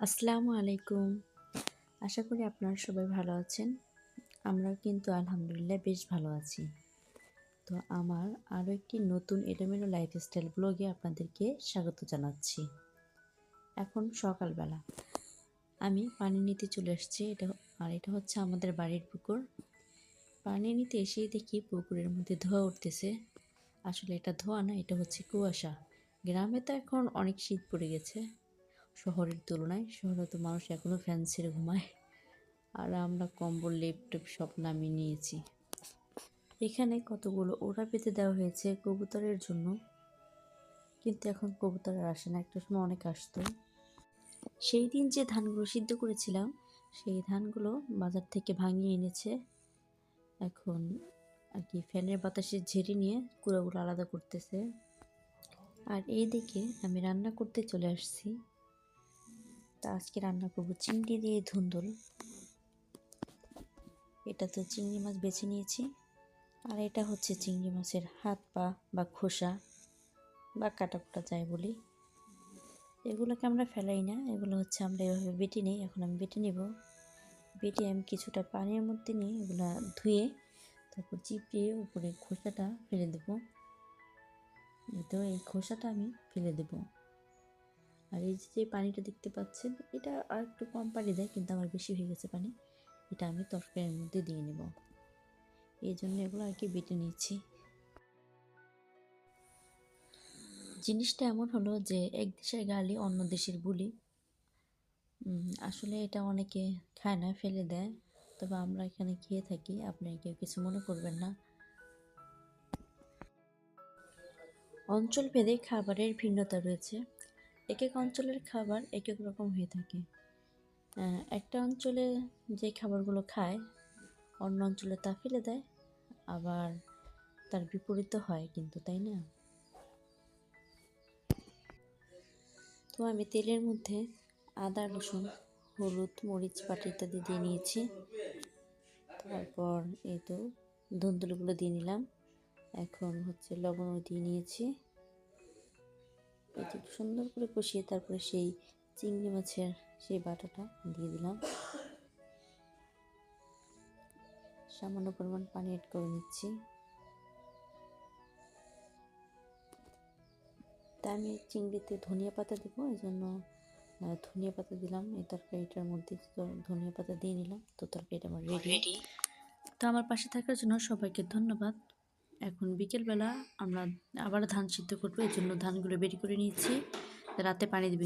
আসসালামু আলাইকুম। আশা করি আপনারা সবাই ভালো আছেন। আমরা কিন্তু আলহামদুলিল্লাহ বেশ ভালো আছি। তো আমার আরও একটি নতুন এলোমেলো লাইফস্টাইল ব্লগে আপনাদেরকে স্বাগত জানাচ্ছি। এখন সকালবেলা। আমি পানি নিতে চলে এসেছি এটা আর এটা হচ্ছে আমাদের বাড়ির পুকুর। পানি নিতে এসেই দেখি পুকুরের মধ্যে ধোয়া উঠতেছে। আসলে এটা ধোয়া না, এটা হচ্ছে কুয়াশা। গ্রামে তো এখন অনেক শীত পড়ে গেছে। শহরের তুলনায়, শহরে তো মানুষ এখনও ফ্যান ছেড়ে ঘুমায়। আর আমরা কম্বল লেপটপ সব নামিয়ে নিয়েছি। এখানে কতগুলো ওড়া পেতে দেওয়া হয়েছে কবুতরের জন্য। কিন্তু এখন কবুতর আর আসে না, একটা সময় অনেক আসতো। সেই দিন যে ধানগুলো সিদ্ধ করেছিলাম, সেই ধানগুলো বাজার থেকে ভাঙিয়ে এনেছে। এখন আর কি ফ্যানের বাতাসে ঝেড়ে নিয়ে কুড়াগুলো আলাদা করতেছে। আর এই দিকে আমি রান্না করতে চলে আসছি। তা আজকে রান্না করব চিংড়ি দিয়ে ধুন্দুল। এটা তো চিংড়ি মাছ বেছে নিয়েছি। আর এটা হচ্ছে চিংড়ি মাছের হাত পা বা খোসা বা কাটা কুটা যাই বলি। এগুলোকে আমরা ফেলাই না, এগুলো হচ্ছে আমরা এভাবে বেটে নিই। এখন আমি বেটে নেব। বেটে আমি কিছুটা পানির মধ্যে নিয়ে এগুলো ধুয়ে তারপর চিপিয়ে উপরে খোসাটা ফেলে দেবো। তো এই খোসাটা আমি ফেলে দেবো। আর এই যে পানিটা দেখতে পাচ্ছেন, এটা আর একটু কম পানি দেয়, কিন্তু আমার বেশি হয়ে গেছে পানি। এটা আমি তরকারির মধ্যে দিয়ে নেব। এই জন্য এগুলো আর কি বেটে নিচ্ছি জিনিসটা এমন হলো যে এক দেশের গালি অন্য দেশের বুলি। আসলে এটা অনেকে খায় না, ফেলে দেয়। তবে আমরা এখানে খেয়ে থাকি, আপনি কেউ কিছু মনে করবেন না। অঞ্চল ভেদে খাবারের ভিন্নতা রয়েছে। এক এক অঞ্চলের খাবার এক এক রকম হয়ে থাকে। একটা অঞ্চলে যে খাবারগুলো খায়, অন্য অঞ্চলে তা ফেলে দেয়, আবার তার বিপরীত হয় কিন্তু, তাই না? তো আমি তেলের মধ্যে আদা, রসুন, হলুদ, মরিচ, বাটি ইত্যাদি দিয়ে নিয়েছি। তারপর এই তো ধুন্দুলগুলো দিয়ে নিলাম। এখন হচ্ছে লবণও দিয়ে নিয়েছি। এটি সুন্দর করে কষিয়ে তারপরে সেই চিংড়ি মাছের সেই বাটাটা দিয়ে দিলাম। সামান্য পরিমাণ পানি অ্যাড করে নিচ্ছি। তা আমি চিংড়িতে ধনিয়া পাতা দেবো এই জন্য ধনিয়া পাতা দিলাম। এই তরকারিটার মধ্যে ধনিয়া পাতা দিয়ে নিলাম তো তরকারিটা আমার রেডি তো আমার পাশে থাকার জন্য সবাইকে ধন্যবাদ। এখন বিকেলবেলা আমরা আবার ধান সিদ্ধ করব। এই জন্য ধানগুলো বেরি করে নিয়েছি। রাতে পানি দেবো